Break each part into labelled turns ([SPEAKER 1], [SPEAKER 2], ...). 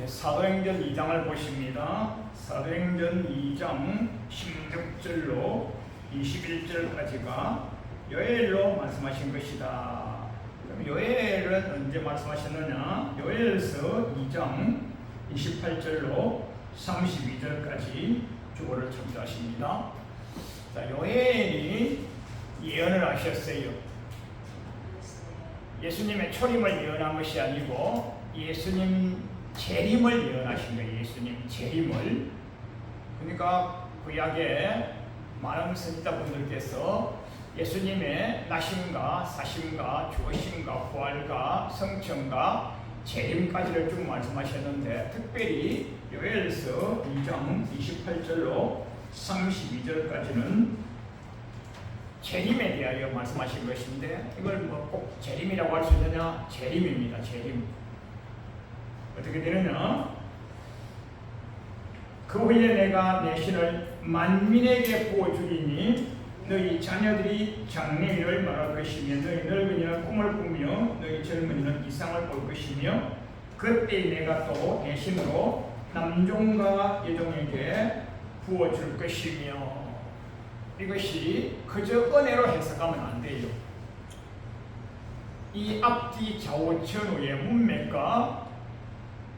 [SPEAKER 1] 예, 사도행전 2장을 보십니다. 사도행전 2장 16절로 21절까지가 요엘로 말씀하신 것이다. 그럼 요엘은 언제 말씀하셨느냐? 요엘서 2장 28절로 32절까지 주보를 참조하십니다. 자, 요엘이 예언을 하셨어요. 예수님의 초림을 예언한 것이 아니고 예수님 재림을 예언하신 거예요. 예수님 재림을. 그러니까 구약에 많은 선지자분들께서 예수님의 나심과 사심과 죽으심과 부활과 성천과 재림까지를 쭉 말씀하셨는데 특별히 요엘서 2장 28절로 32절까지는 재림에 대하여 말씀하신 것인데 이걸 뭐 꼭 재림이라고 할 수 있느냐? 재림입니다. 재림. 어떻게 되느냐? 그 후에 내가 내 신을 만민에게 부어주리니 너희 자녀들이 장래일을 말할 것이며 너희 늙은이는 꿈을 꾸며 너희 젊은이는 이상을 볼 것이며 그때 내가 또 내 신으로 남종과 여종에게 부어줄 것이며 이것이 그저 은혜로 해석하면 안 돼요. 이 앞뒤 좌우 전후의 문맥과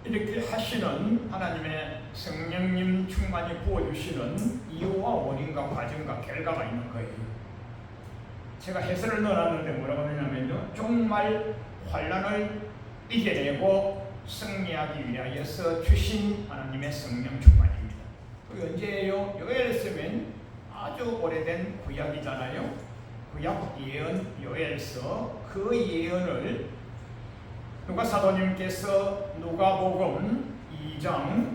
[SPEAKER 1] 이렇게 하시는 하나님의 성령님 충만히 부어주시는 이유와 원인과 과정과 결과가 있는 거예요. 제가 해설을 넣어놨는데 뭐라고 하냐면요. 정말 환란을 이겨내고 승리하기 위하여서 주신 하나님의 성령 충만입니다. 그 언제예요? 요엘 쓰면 아주 오래된 구약이잖아요. 구약 예언 요엘서 그 예언을 누가 사도님께서 누가복음 2장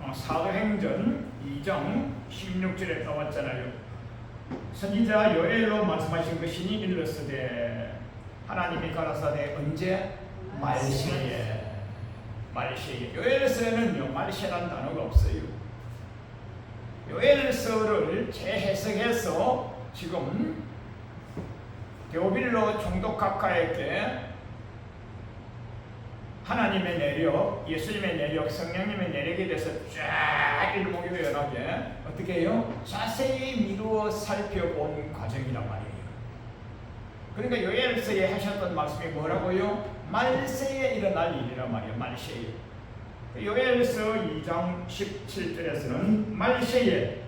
[SPEAKER 1] 어, 사도행전 2장 16절에 나왔잖아요. 선지자 요엘로 말씀하신 것이니 일렀으되 하나님이 가라사대 언제 말세에 말세에 요엘서에는요 말세란 단어가 없어요. 요엘서를 재해석해서 지금 데오빌로 총독 각하에게 하나님의 내력, 예수님의 내력, 성령님의 내력에 대해서 쫙 일목요연하게 어떻게 해요? 자세히 미루어 살펴본 과정이란 말이에요. 그러니까 요엘서에 하셨던 말씀이 뭐라고요? 말세에 일어날 일이란 말이에요. 말세에. 요엘서 2장 17절에서는 말세에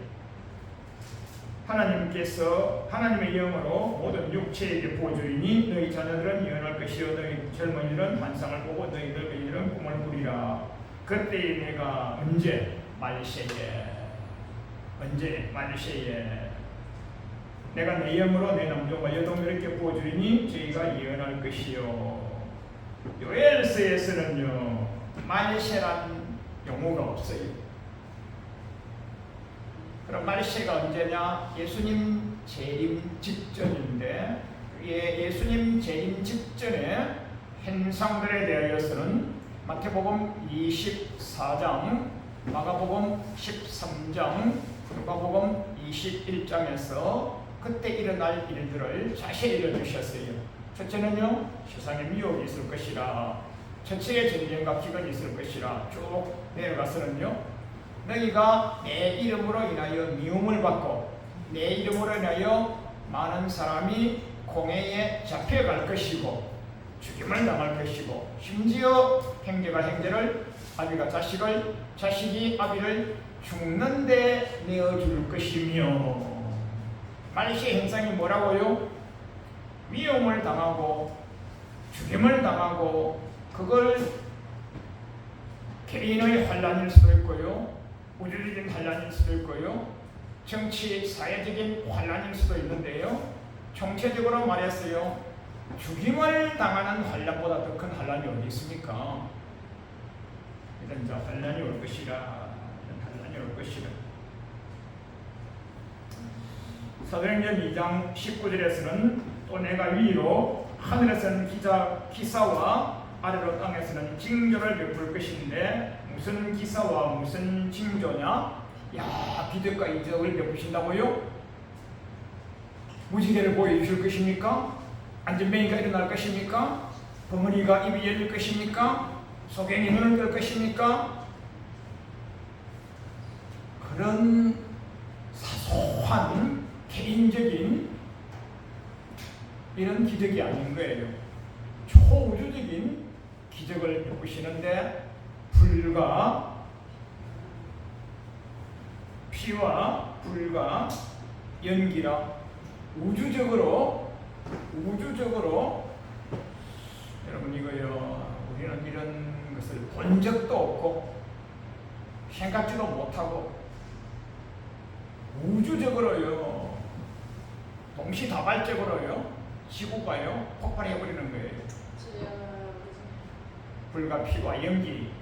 [SPEAKER 1] 하나님께서 하나님의 영으로 모든 육체에게 보여주리니 너희 자녀들은 예언할 것이요 너희 젊은이들은 환상을 보고 너희 늙은이들은 꿈을 꾸리라. 그때 내가 언제 말세에 언제 말세에 내가 내 영으로 내 남종과 여동들에게 보여주리니 저희가 예언할 것이요. 요엘서에서는요 말세란 용어가 없어요 그럼 말세가 언제냐? 예수님 재림 직전인데 예, 예수님 재림 직전에 현상들에 대하여서는 마태복음 24장, 마가복음 13장, 누가복음 21장에서 그때 일어날 일들을 자세히 읽어주셨어요. 첫째는요, 세상에 미혹이 있을 것이라, 첫째의 전쟁과 기근이 있을 것이라 쭉 내려가서는요, 너희가 내 이름으로 인하여 미움을 받고 내 이름으로 인하여 많은 사람이 공회에 잡혀갈 것이고 죽임을 당할 것이고 심지어 형제가 형제를 아비가 자식을 자식이 아비를 죽는데 내어줄 것이며 말시 현상이 뭐라고요? 위험을 당하고 죽임을 당하고 그걸 개인의 환란일 수도 있고요 우주적인 환란일 수도 있고요. 정치, 사회적인 환란일 수도 있는데요. 총체적으로 말했어요. 죽임을 당하는 환란보다 더 큰 환란이 어디 있습니까? 이런 이제 환란이 올 것이라, 이런 환란이 올 것이라. 사도행전 2장 19절에서는 또 내가 위로 하늘에서는 기자, 기사와 아래로 땅에서는 징조를 베풀 것인데 무슨 기사와 무슨 징조냐? 야 기적과 이적을 베푸신다고요? 무지개를 보여주실 것입니까? 안전뱅이가 일어날 것입니까? 버무리가 입이 열릴 것입니까? 소경이 눈을 뜰 것입니까? 그런 사소한 개인적인 이런 기적이 아닌 거예요. 초우주적인 기적을 베푸시는데 불과 피와 불과 연기라. 우주적으로 우주적으로 여러분 이거요. 우리는 이런 것을 본 적도 없고 생각지도 못하고 우주적으로요. 동시다발적으로요. 지구가요. 폭발해 버리는 거예요. 불과 피와 연기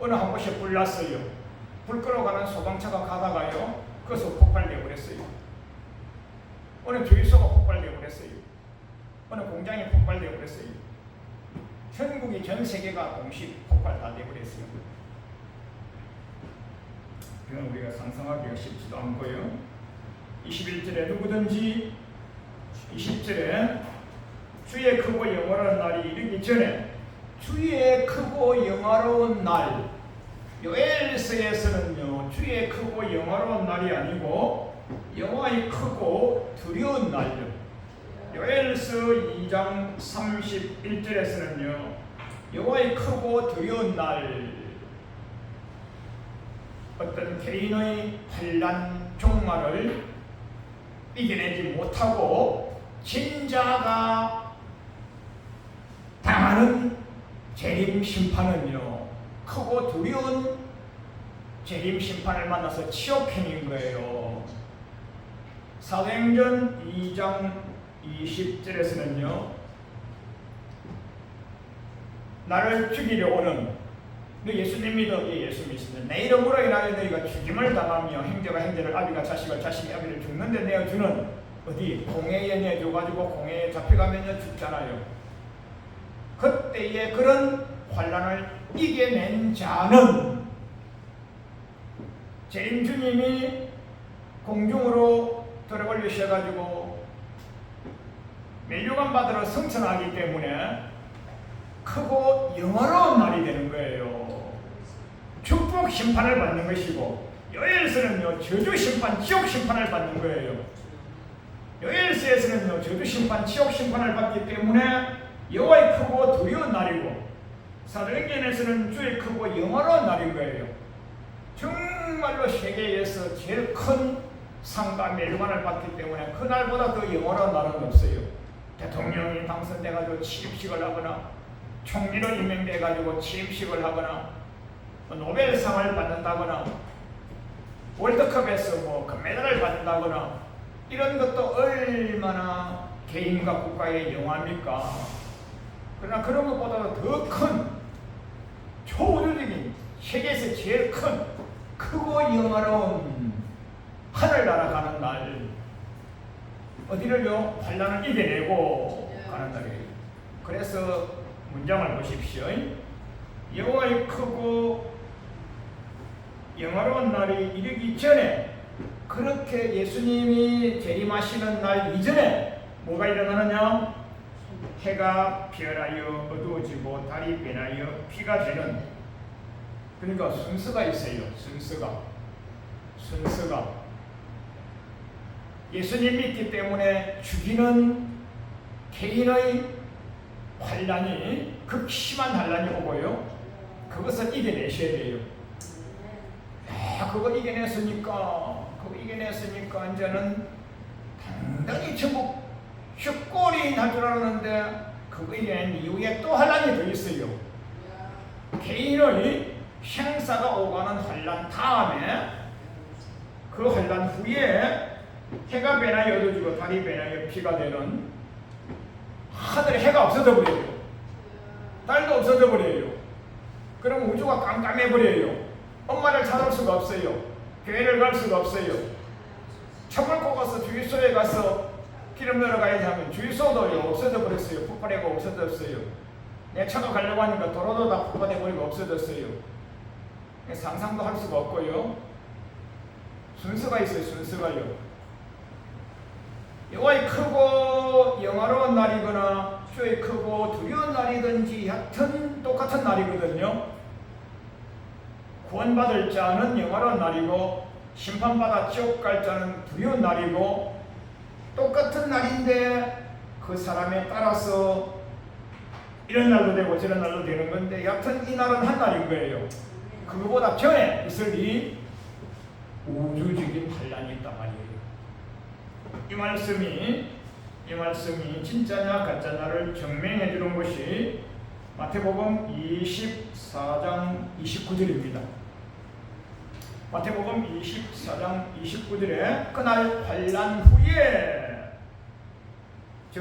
[SPEAKER 1] 어느 한 곳에 불 났어요. 불 끌어가는 소방차가 가다가요 거기서 폭발돼 버렸어요. 어느 주유소가 폭발돼 버렸어요. 어느 공장이 폭발돼 버렸어요. 전국이 전 세계가 동시 폭발 다 돼버렸어요. 그건 우리가 상상하기가 쉽지도 않고요. 21절에 누구든지 20절에 주의 크고 영원한 날이 이르기 전에 주의 크고 영화로운 날 요엘서에서는요 주의 크고 영화로운 날이 아니고 여호와의 크고 두려운 날요. 요엘서 2장 31절에서는요 여호와의 크고 두려운 날. 어떤 개인의 환란 종말을 이겨내지 못하고 진자가 당하는 재림 심판은요 크고 두려운 재림 심판을 만나서 치욕행인 거예요. 사도행전 2장 20절에서는요 나를 죽이려 오는 너 예수님 믿어. 예 예수 믿습니다. 내 이름으로 인하여 너희가 죽임을 당하며 행자가 행자를 아비가 자식을 자식이 아비를 죽는데 내어주는 어디 공회에 내줘가지고 공회에 잡혀가면 죽잖아요. 그때에 그런 환란을 이겨낸 자는 재림 주님이 공중으로 들어올리셔가지고 멸류관 받으러 승천하기 때문에 크고 영화로운 날이 되는 거예요. 축복 심판을 받는 것이고 요엘서는요 저주 심판, 지옥 심판을 받는 거예요. 요엘서에서는요 저주 심판, 지옥 심판을 받기 때문에 여호와의 크고 두려운 날이고 사도행전에서는 주의 크고 영화로운 날인 거예요. 정말로 세계에서 제일 큰 상과 멸관을 받기 때문에 그날보다 더 영원한 날은 없어요. 대통령이 당선돼가지고 취임식을 하거나 총리로 임명돼가지고 취임식을 하거나 뭐 노벨상을 받는다거나 월드컵에서 뭐 금메달을 받는다거나 이런 것도 얼마나 개인과 국가의 영화입니까? 그러나 그런 것보다 더 큰 초우주적인 세계에서 제일 큰 크고 영화로운 하늘 날아가는 날 어디를요 환란을 이겨내고 가는 날이에요. 그래서 문장을 보십시오. 여호와의 크고 영화로운 날이 이르기 전에 그렇게 예수님이 재림하시는 날 이전에 뭐가 일어나느냐? 해가 별하여 어두워지고 달이 변하여 피가 되는 그러니까 순서가 있어요. 순서가 순서가 예수님 믿기 때문에 죽이는 개인의 환란이 극심한 환란이 오고요. 그것을 이겨내셔야 돼요. 아, 그거 이겨냈으니까, 그거 이겨냈으니까 이제는 당당히 전부 슛골이 날줄 알았는데 그거 이겨낸 이후에 또 환란이 더 있어요. 개인의 생사가 오가는 환란 다음에 그 환란 후에 해가 변하여 어두워지고 달이 변하여 피가 되는 하늘에 해가 없어져 버려요. 달도 없어져 버려요. 그럼 우주가 깜깜해 버려요. 엄마를 찾을 수가 없어요. 교회를 갈 수가 없어요. 차를 꽂아서 주유소에 가서 기름 넣으러 가야지 하면 주유소도 없어져 버렸어요. 폭발해고 없어졌어요. 내 차도 가려고 하니까 도로도 다 폭발해 버리고 없어졌어요. 상상도 할 수가 없고요. 순서가 있어요. 순서가요. 여호와의 크고 영화로운 날이거나 쪼이 크고 두려운 날이든지 하여튼 똑같은 날이거든요. 구원받을 자는 영화로운 날이고 심판받아 지옥 갈 자는 두려운 날이고 똑같은 날인데 그 사람에 따라서 이런 날도 되고 저런 날도 되는 건데 여하튼 이 날은 한 날인 거예요. 그거보다 전에 있을 이 우주적인 반란이 있단 말이에요. 이 말씀이 이 말씀이 진짜냐 가짜냐를 증명해 주는 것이 마태복음 24장 29절입니다. 마태복음 24장 29절에 그날 환란 후에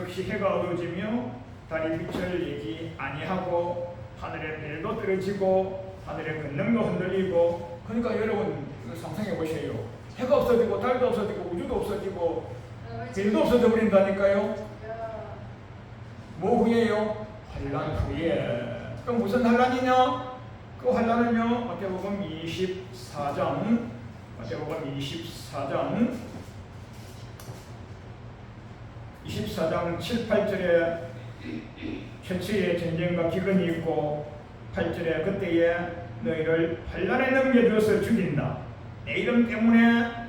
[SPEAKER 1] 즉시 해가 어두워지며 달이 빛을 내지 아니하고 하늘의 별도 떨어지고 하늘의 권능도 흔들리고 그러니까 여러분 상상해 보세요. 해가 없어지고 달도 없어지고 우주도 없어지고 별도 없어져 버린다니까요. 뭐 후에요? 환란 후에. 그럼 무슨 환란이냐? 그 환란은요. 마태복음 24장 마태복음 24장 24장 7, 8절에 최초의 전쟁과 기근이 있고 8절에 그때에 너희를 환란에 넘겨주어서 죽인다. 내 이름 때문에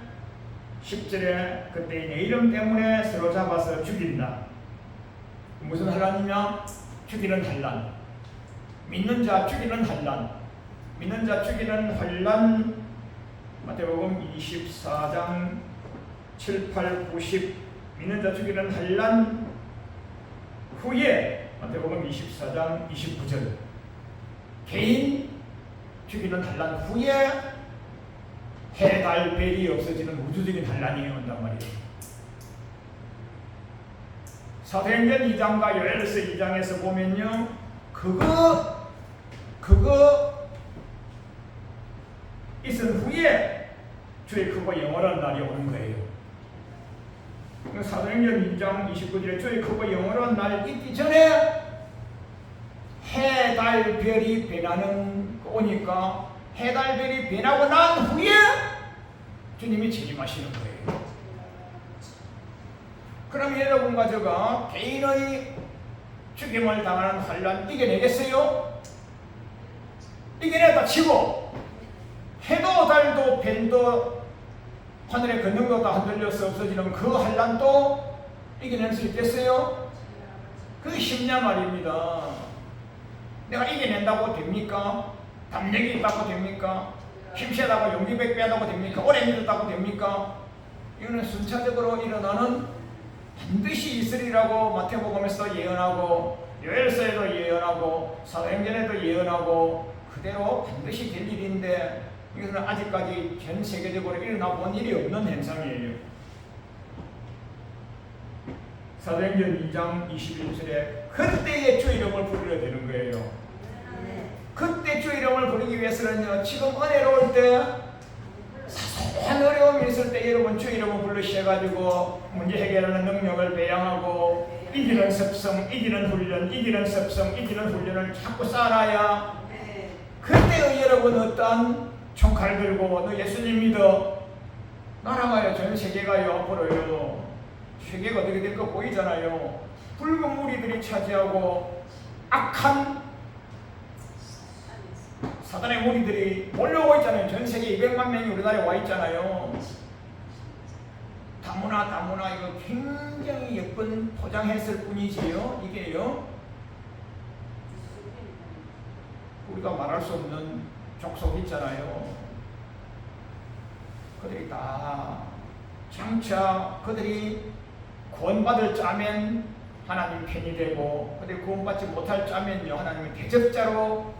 [SPEAKER 1] 10절에 그때 내 이름 때문에 서로 잡아서 죽인다. 무슨 환란이냐? 죽이는 환란. 믿는 자 죽이는 환란. 믿는 자 죽이는 환란. 마태복음 24장 7, 8, 90 믿는 자 죽이는 환란 후에 마태복음 24장 29절 개인 죽이는 환란 후에 해달 벨이 없어지는 우주적인 환란이 온단 말이에요. 사도행전 2장과 요엘서 2장에서 보면요, 그거 그거 있은 후에 주의 크고 영원한 날이 오는 거예요. 그 사도행전 2장 29절에 주의 크고 영원한 날 있기 전에 해, 달, 별이 변하는 거 오니까 해, 달, 별이 변하고 난 후에 주님이 책임하시는 거예요. 그럼 여러분과 제가 개인의 죽임을 당하는 환란 이겨내겠어요? 이겨내다 치고 해도 달도 별도 하늘의 근능도 다 흔들려서 없어지는 그 환란도 이겨낼 수 있겠어요? 그게 쉽냐 말입니다. 내가 이겨낸다고 됩니까? 담력이 있다고 됩니까? 힘세다고 용기 백배하다고 됩니까? 오래 믿었다고 됩니까? 이거는 순차적으로 일어나는 반드시 있으리라고 마태복음에서 예언하고 요엘서에도 예언하고 사도행전에도 예언하고 그대로 반드시 될 일인데 이것은 아직까지 전 세계적으로 일어나 본 일이 없는 현상이에요. 사도행전 2장 21절에 그때의 주 이름을 부르려 되는 거예요. 그때 주 이름을 부르기 위해서는요. 지금 은혜로울 때 사소한 어려움이 있을 때 여러분 주 이름을 불러주셔가지고 문제 해결하는 능력을 배양하고 이기는 습성, 이기는 훈련, 이기는 습성, 이기는 훈련을 자꾸 쌓아야 그때의 여러분 어떠한 총칼 들고 너 예수님 믿어. 나라가요. 전 세계가요. 앞으로요. 세계가 어떻게 될 거 보이잖아요. 붉은 무리들이 차지하고 악한 사단의 무리들이 몰려오고 있잖아요. 전 세계 200만 명이 우리나라에 와 있잖아요. 다문화 다문화 이거 굉장히 예쁜 포장했을 뿐이지요. 이게요. 우리가 말할 수 없는 족속 있잖아요. 그들이 다 장차 그들이 구원받을 자면 하나님 편이 되고 그들이 구원받지 못할 자면요 하나님의 대적자로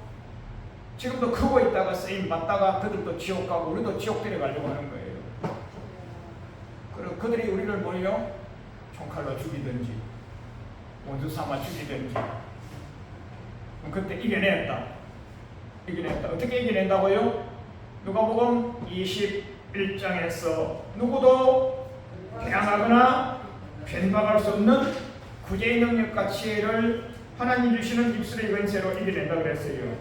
[SPEAKER 1] 지금도 크고 있다가 쓰임 받다가 그들도 지옥 가고 우리도 지옥 데려가려고 하는 거예요. 그리고 그들이 우리를 뭐요? 총칼로 죽이든지 원수 삼아 죽이든지 그때 이겨냈다. 이겨낸다. 어떻게 이겨낸다고요? 누가복음 21장에서 누구도 대항하거나 변박할 수 없는 구제의 능력과 지혜를 하나님 주시는 입술의 권세로 이겨낸다 그랬어요.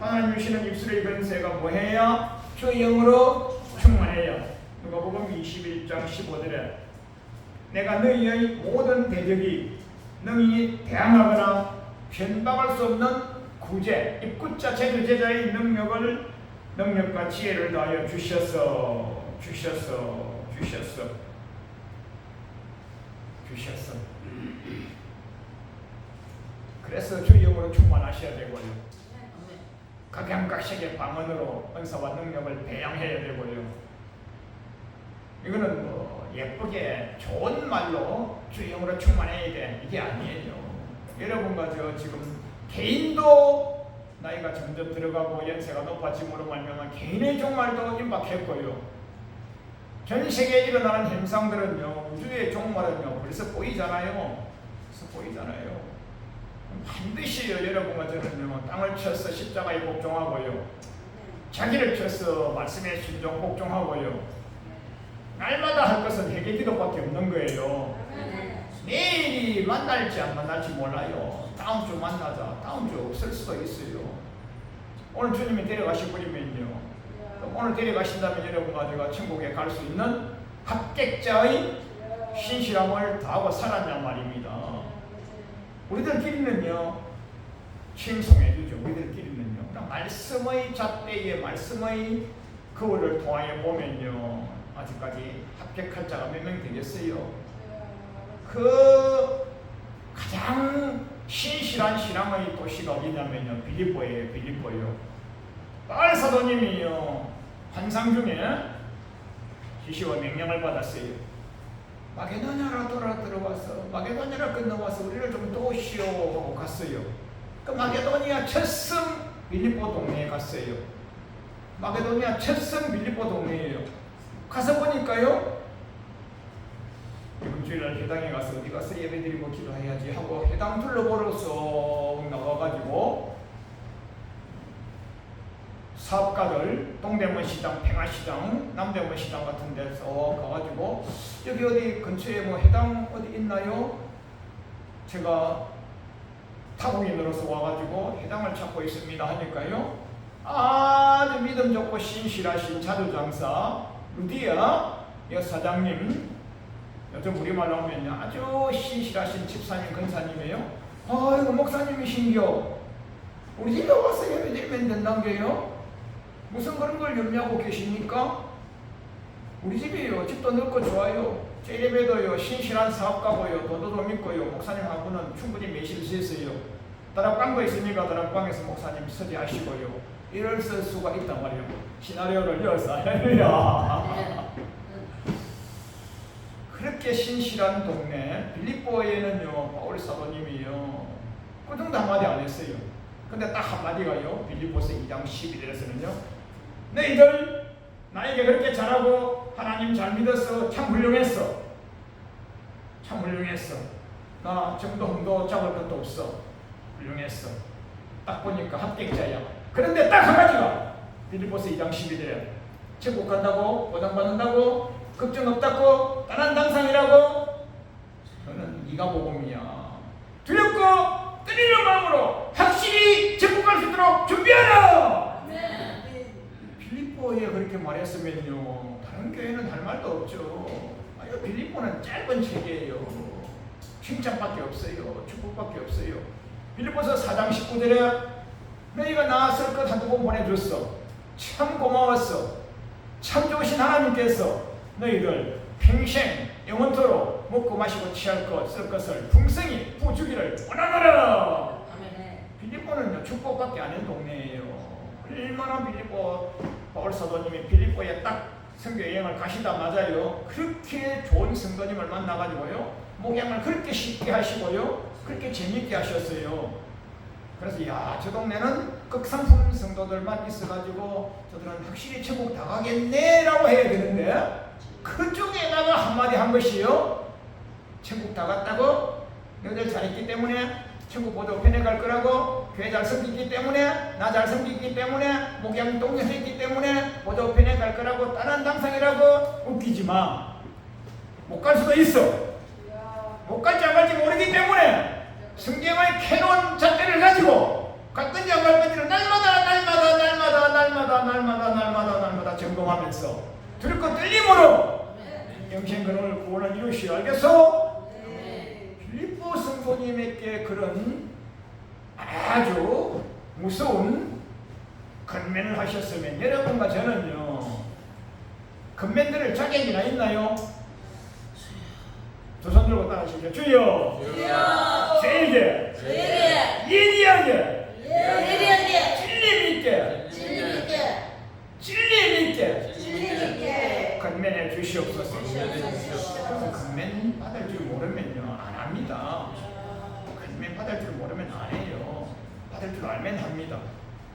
[SPEAKER 1] 하나님 주시는 입술의 권세가 뭐해야? 주 영으로 충만해야. 누가복음 21장 15절에 내가 너희의 모든 대적이 능히 대항하거나 변박할 수 없는 구제, 입구자 제주제자의 능력을 능력과 지혜를 더하여 주셨어, 주셨어, 주셨어, 주셨어. 그래서 주 영으로 충만하셔야 되고요. 각양각색의 방언으로 은사와 능력을 배양해야 되고요. 이거는 뭐 예쁘게 좋은 말로 주영으로 충만해야 돼 이게 아니에요. 여러분과 저 지금 개인도 나이가 점점 들어가고 연세가 높아짐으로 말미암아 개인의 종말도 임박했고요. 전 세계에 일어나는 현상들은요 우주의 종말은요 벌써 보이잖아요. 벌써 보이잖아요. 반드시 여러분과 저는요 땅을 쳐서 십자가에 복종하고요. 자기를 쳐서 말씀에 순종 복종하고요. 날마다 할 것은 회개 기도밖에 없는 거예요. 내일이 만날지 안 만날지 몰라요. 다음 주 만나자. 다음 주 없을 수도 있어요. 오늘 주님이 데려가실 분이면요. 오늘 데려가신다면 여러분과 제가 천국에 갈 수 있는 합격자의 신실함을 다하고 살았냔 말입니다. 우리들끼리는요, 칭송해 주죠. 우리들끼리는요. 말씀의 잣대에 말씀의 그거를 통하여 보면요. 아직까지 합격할 자가 몇 명 되겠어요? 그 가장 신실한 신앙의 도시가 어디냐면요. 빌립보예요. 빌립보요. 바울 사도님이요. 환상 중에 지시와 명령을 받았어요. 마게도냐로 돌아 들어와서 마게도냐로 건너와서 우리를 좀 도우시오 하고 갔어요. 그 마게도니아 첫섬 빌립보 동네에 갔어요. 마게도니아 첫섬 빌립보 동네예요. 가서 보니까요. 이번 주일날 해당에 가서 어디 가서 예배드리고 기도해야지 하고 해당 둘러보러 쏙 나와가지고 사업가들 동대문 시장, 평화시장, 남대문 시장 같은 데서 가가지고 여기 어디 근처에 뭐 해당 어디 있나요? 제가 타국인으로서 와가지고 해당을 찾고 있습니다 하니까요 아주 믿음 좋고 신실하신 자두장사 루디아 여사장님 요즘 우리말로 하면요. 아주 신실하신 집사님 근사님이에요. 아이고 목사님이신겨. 우리 집에 와서 예배 드리면 된다는게요? 무슨 그런 걸 염려하고 계십니까? 우리 집이요. 집도 넓고 좋아요. 제 예배도요. 신실한 사업가고요 도도도 믿고요. 목사님하고는 충분히 매실 수 있어요. 다락방도 있으니까? 다락방에서 목사님 서지하시고요. 이럴 수가 있단 말이에요. 시나리오를 열어서. 할렐루야 그렇게 신실한 동네 빌립보에는요 바울 사도님이요. 그 정도 한마디 안 했어요. 근데 딱 한마디가요 빌립보서 2장 11절에서는요 너희들 나에게 그렇게 잘하고 하나님 잘 믿었어 참 훌륭했어. 참 훌륭했어. 나 정도 흥도 잡을 것도 없어. 훌륭했어. 딱 보니까 합격자야. 그런데 딱 한 가지가 빌립보서 2장 12절에 천국 간다고 보장받는다고 걱정 없다고? 떠난 당상이라고? 너는 네가 복음이야. 두렵고 떨리는 마음으로 확실히 갈수 있도록 준비하라! 빌립보에 그렇게 말했으면요 다른 교회는 할 말도 없죠. 아유 빌립보는 짧은 책이에요. 칭찬밖에 없어요. 축복밖에 없어요. 빌립보서 4장 19절에 너희가 나왔을 것 한두 번 보내줬어. 참 고마웠어. 참 좋으신 하나님께서 너희들 평생 영원토록 먹고 마시고 취할 것, 쓸 것을 풍성히 부주기를 원하노라! 빌립보는요 축복밖에 아닌 동네예요. 얼마나 빌립보 바울 사도님이 빌립보에 딱 선교 여행을 가시다마자요 그렇게 좋은 성도님을 만나가지고요 목양을 그렇게 쉽게 하시고요 그렇게 재밌게 하셨어요. 그래서 야 저 동네는 극상품 성도들만 있어가지고 저들은 확실히 천국 다 가겠네라고 해야 되는데 그쪽에다가 한마디 한 것이요. 천국 다 갔다고? 너희들 잘했기 때문에 천국 보도 편에 갈 거라고? 교회 잘 섬기기 때문에? 나 잘 섬기기 때문에? 목양 동료했기 때문에? 보도 편에 갈 거라고? 다른 당상이라고? 웃기지 마. 못 갈 수도 있어. 못 갈지 안 갈지 모르기 때문에 성경의 캐논 잣대를 가지고 갈 건지 안갈 건지를 날마다 날마다 날마다 날마다 날마다 날마다 날마다 점검하면서 들고 떨림으로 영생 근원을 구원을 이루시오 알겠어? 빌립보 성 성도님에게 그런 아주 무서운 건면을 하셨으면 여러분과 저는요 건면들을 자격이나 있나요? 두 손 들고 따라하시죠. 주여!
[SPEAKER 2] 주여! 저에게!
[SPEAKER 1] 예리하게!
[SPEAKER 2] 예리하게
[SPEAKER 1] 진리 있게
[SPEAKER 2] 진리 있게
[SPEAKER 1] 진리 있게
[SPEAKER 2] 진리 있게
[SPEAKER 1] 건면해 주시옵소서 건면 받을 줄 모르면요 안 합니다. 건면 받을 줄 모르면 안 해요. 받을 줄 알면 합니다.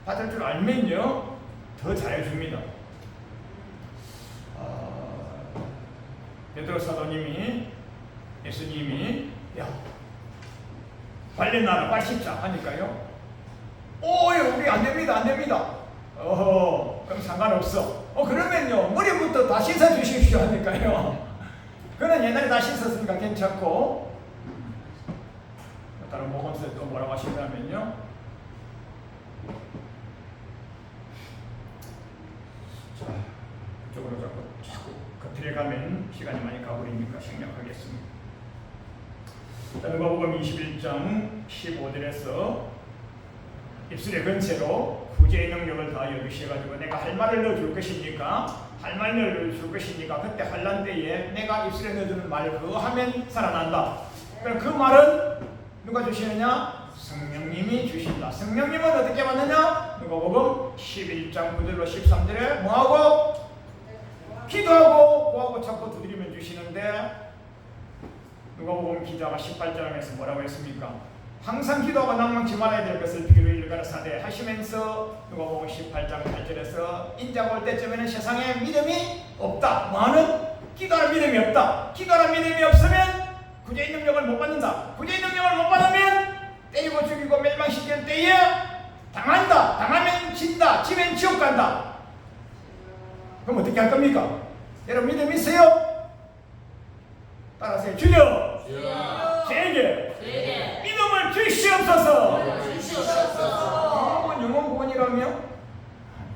[SPEAKER 1] 받을 줄 알면요 더 잘해줍니다. 아, 베드로 사도님이 예수님이 야 빨리 나라 빨리 십자 하니까요. 오 우리 안 됩니다 안 됩니다. 어허 그럼 상관없어. 어 그러면요 머리부터 다 씻어 주십시오 하니까요 그는 옛날에 다 씻었으니까 괜찮고. 다른 모범세 또 뭐라고 하시냐면요? 자 그쪽으로 자꾸 자꾸 겉들에 가면 시간이 많이 가버리니까 생략하겠습니다. 자, 누가복음 21장 15절에서 입술의 근체로 구제의 능력을 다 여기셔가지고 내가 할 말을 넣어줄 것입니까? 할 말을 넣어줄 것입니까? 그때 환란 때에 내가 입술에 넣어주는 말 그거 하면 살아난다. 그럼 그 말은 누가 주시느냐? 성령님이 주신다. 성령님은 어떻게 받느냐? 누가복음 11장 9절로 13절에 뭐하고? 기도하고 뭐하고 자꾸 두드리면 주시는데 누가복음 기자가 18장에서 뭐라고 했습니까? 항상 기도하고 낭망치 말아야 될 것을 비로 일가라사대 하시면서 누가복음 18장 8절에서 인자가 올 때쯤에는 세상에 믿음이 없다. 뭐하는? 기도할 믿음이 없다. 기도할 믿음이 없으면 구제의 능력을 못 받는다. 구제의 능력을 못 받으면 때리고 죽이고 멸망시킬 때에 당한다. 당하면 진다. 지면 지옥 간다. 그럼 어떻게 할 겁니까? 여러분 믿음 있어요? 따라하세요. 주여
[SPEAKER 2] 주여
[SPEAKER 1] 제게
[SPEAKER 2] 저에게
[SPEAKER 1] 믿음을 주시옵소서. 영원 영원 구원이라며?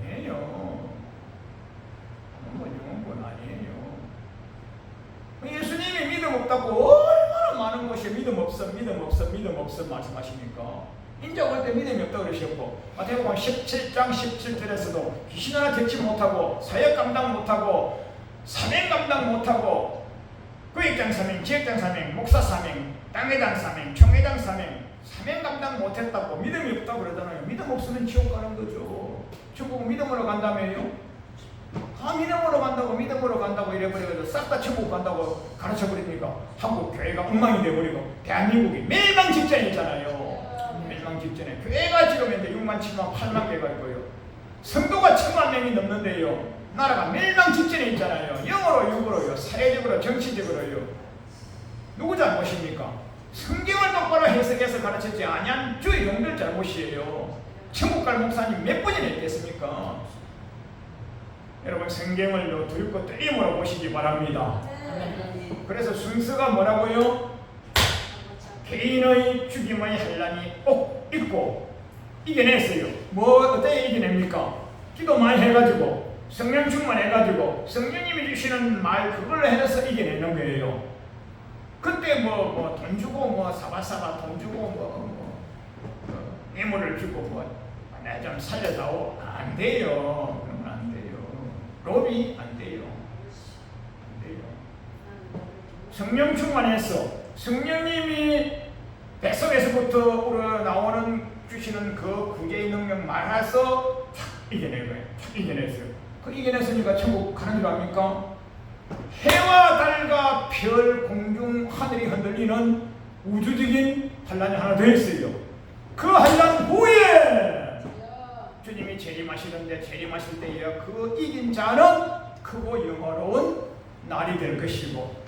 [SPEAKER 1] 아니에요. 영원 영원 아니에요. 예수님이 믿음 없다고 얼마나 많은 곳에 믿음 없어, 믿음 없어, 믿음 없어 말씀하십니까? 인자 올때 믿음이 없다 그러셨고 마태복음 17장 17절에서도 귀신 하나 격치 못하고 사역 감당 못하고 사명 감당 못하고 구역장 사명, 지역장 사명, 목사 사명, 땅회장 사명, 총회장 사명 사명 감당 못했다고 믿음이 없다고 그러잖아요. 믿음 없으면 지옥 가는 거죠. 천국은 믿음으로 간다며요. 아 믿음으로 간다고 믿음으로 간다고 이래버려서 싹다 천국 간다고 가르쳐 버리니까 한국 교회가 엉망이 돼버리고 대한민국이 멸망 직전이잖아요. 멸망 직전에 교회가 지금 현재 6만 7만 8만 개가 있고요. 성도가 7만 명이 넘는데요. 나라가 멸망 직전에 있잖아요. 영어로 육으로요. 사회적으로 정치적으로요. 누구 잘못입니까? 성경을 똑바로 해석해서 가르쳤지 아니한 주의 용들 잘못이에요. 천국 갈 목사님 몇 번이나 있겠습니까? 여러분 성경을 들고 뜨임으로 보시기 바랍니다. 그래서 순서가 뭐라고요? 개인의 죽임의 한란이 꼭 있고 이겨냈어요. 뭐 어떻게 이겨냅니까? 기도 많이 해가지고 성령 충만해가지고 성령님이 주시는 말 그걸로 해서 이겨내는 거예요. 그때 뭐 뭐 돈 주고 뭐 사바사바 돈 주고 뭐, 뭐 어, 뇌물을 주고 뭐내좀 살려다오 안 돼요. 그러면 안 돼요. 로비 안 돼요. 안 돼요. 성령 충만해서 성령님이 뱃속에서부터 우러 나오는 주시는 그 구제의 능력 탁 이겨낸 거예요. 탁 이겨냈어요. 그 이겨냈으니까 천국 가는 줄 압니까? 해와 달과 별, 공중, 하늘이 흔들리는 우주적인 환란이 하나 더 있어요. 그 환란 후에 주님이 재림하시는데 재림하실 때에 그 이긴 자는 크고 영화로운 날이 될 것이고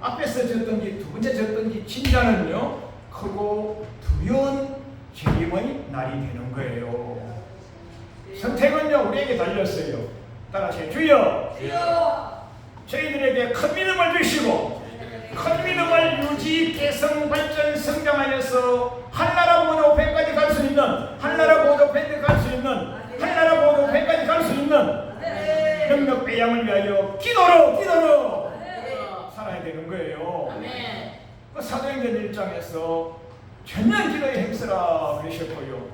[SPEAKER 1] 앞에서 졌든지 두 번째 졌든지 진 자는요 크고 두려운 재림의 날이 되는 거예요. 선택은요 우리에게 달렸어요. 따라하세요. 주여
[SPEAKER 2] 주여
[SPEAKER 1] 저희들에게 큰 믿음을 주시고 큰 믿음을 유지, 개성, 발전, 성장하여서 한나라 보도팬까지 갈 수 있는 한나라 보도팬까지 갈 수 있는 한나라 보도팬까지 갈 수 있는 능력 배양을 위하여 기도로 기도로 살아야 되는 거예요. 그 사도행전 1장에서 전년 기도의 행사라 그러셨고요.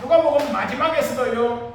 [SPEAKER 1] 누가 보면 마지막에서도요.